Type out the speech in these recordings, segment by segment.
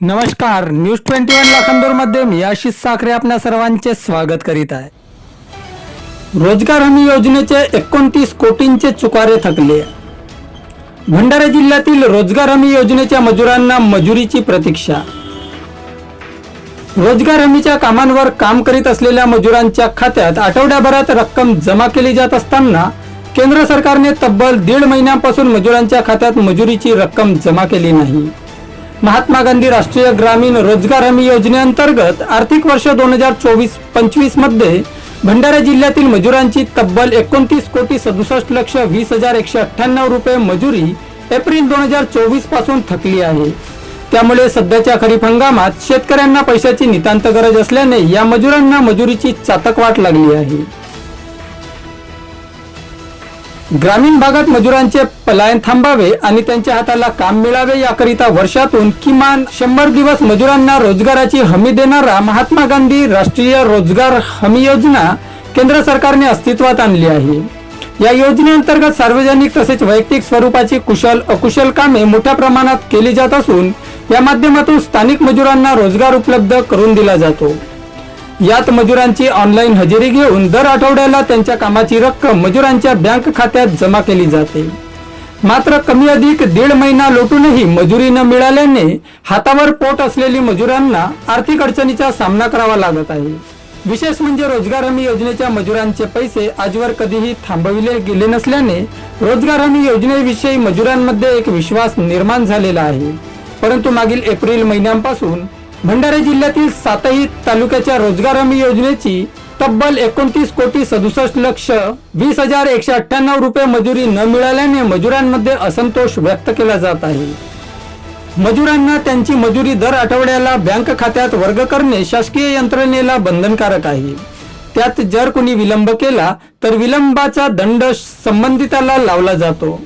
नमस्कार news twenty one लाखांदूरमध्ये मी आशिष साखरे आपल्या सर्वांचे स्वागत करीत आहे. रोजगार हमी योजनेचे एकोणतीस कोटींचे चुकारे थकले. भंडारा जिल्ह्यातील रोजगार हमी योजनेच्या मजुरांना मजुरीची प्रतीक्षा. रोजगार हमीच्या कामांवर काम करीत असलेल्या मजुरांच्या खात्यात आठवड्याभरात रक्कम जमा केली जात असताना केंद्र सरकारने तब्बल दीड महिन्यापासून मजुरांच्या खात्यात मजुरीची रक्कम जमा केली नाही. महात्मा गांधी राष्ट्रीय ग्रामीण रोजगार हमी योजनेअंतर्गत आर्थिक वर्ष दोन हजार चोवीस पंचवीसमध्ये भंडारा जिल्ह्यातील मजुरांची तब्बल एकोणतीस कोटी सदुसष्ट लक्ष वीस हजार एकशे अठ्ठ्याण्णव रुपये मजुरी एप्रिल दोन हजार चोवीसपासून थकली आहे. त्यामुळे सध्याच्या खरीप हंगामात शेतकऱ्यांना पैशाची नितांत गरज असल्याने या मजुरांना मजुरीची चातक वाट लागली आहे. ग्रामीण भागात मजुरांचे पलायन थांबावे आणि त्यांच्या हाताला काम मिळावे याकरिता वर्षातून किमान शंभर दिवस मजुरांना रोजगाराची हमी देणारा महात्मा गांधी राष्ट्रीय रोजगार हमी योजना केंद्र सरकारने अस्तित्वात आणली आहे. या योजनेअंतर्गत सार्वजनिक तसेच वैयक्तिक स्वरूपाची कुशल अकुशल कामे मोठ्या प्रमाणात केली जात असून या माध्यमातून स्थानिक मजुरांना रोजगार उपलब्ध करून दिला जातो. यात मजुरांची ऑनलाईन हजेरी घेऊन दर आठवड्याला त्यांच्या कामाची रक्कम मजुरांच्या बँक खात्यात जमा केली जाते. मात्र कमी अधिक दीड महिना लोटूनही मजुरी न मिळाल्याने हातावर पोट असलेली मजुरांना आर्थिक अडचणीचा सामना करावा लागत आहे. विशेष म्हणजे रोजगार हमी योजनेच्या मजुरांचे पैसे आजवर कधीही थांबविले गेले नसल्याने रोजगार हमी योजनेविषयी मजुरांमध्ये एक विश्वास निर्माण झालेला आहे. परंतु मागील एप्रिल महिन्यांपासून भंडारा जिल्ह्यातील सातही तालुक्याच्या रोजगार हमी योजनेची तब्बल एकोणतीस कोटी सदुसष्ट लक्ष वीस हजार एकशे अठ्ठ्याण्णव रुपये मजुरी न मिळाल्याने मजुरांमध्ये असंतोष व्यक्त केला जात आहे. मजुरांना त्यांची मजुरी दर आठवड्याला बँक खात्यात वर्ग करणे शासकीय यंत्रणेला बंधनकारक आहे. त्यात जर कोणी विलंब केला तर विलंबाचा दंड संबंधिताला लावला जातो.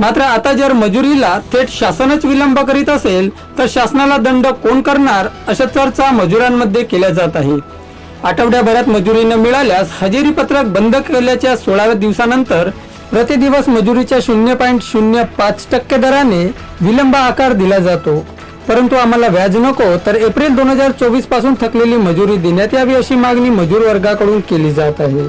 मात्र आता जर मजुरीला थेट शासनच विलंब करीत असेल तर शासनाला दंड कोण करणार अशा चर्चा मजुरांमध्ये केल्या जात आहेत. आठवड्याभरात मजुरी न मिळाल्यास हजेरी पत्रक बंद केल्याच्या सोळाव्या दिवसानंतर प्रतिदिवस मजुरीच्या शून्य पॉईंट शून्य पाच टक्के दराने विलंब आकार दिला जातो. परंतु आम्हाला व्याज नको तर एप्रिल दोन हजार चोवीसपासून थकलेली मजुरी देण्यात यावी अशी मागणी मजूर वर्गाकडून केली जात आहे.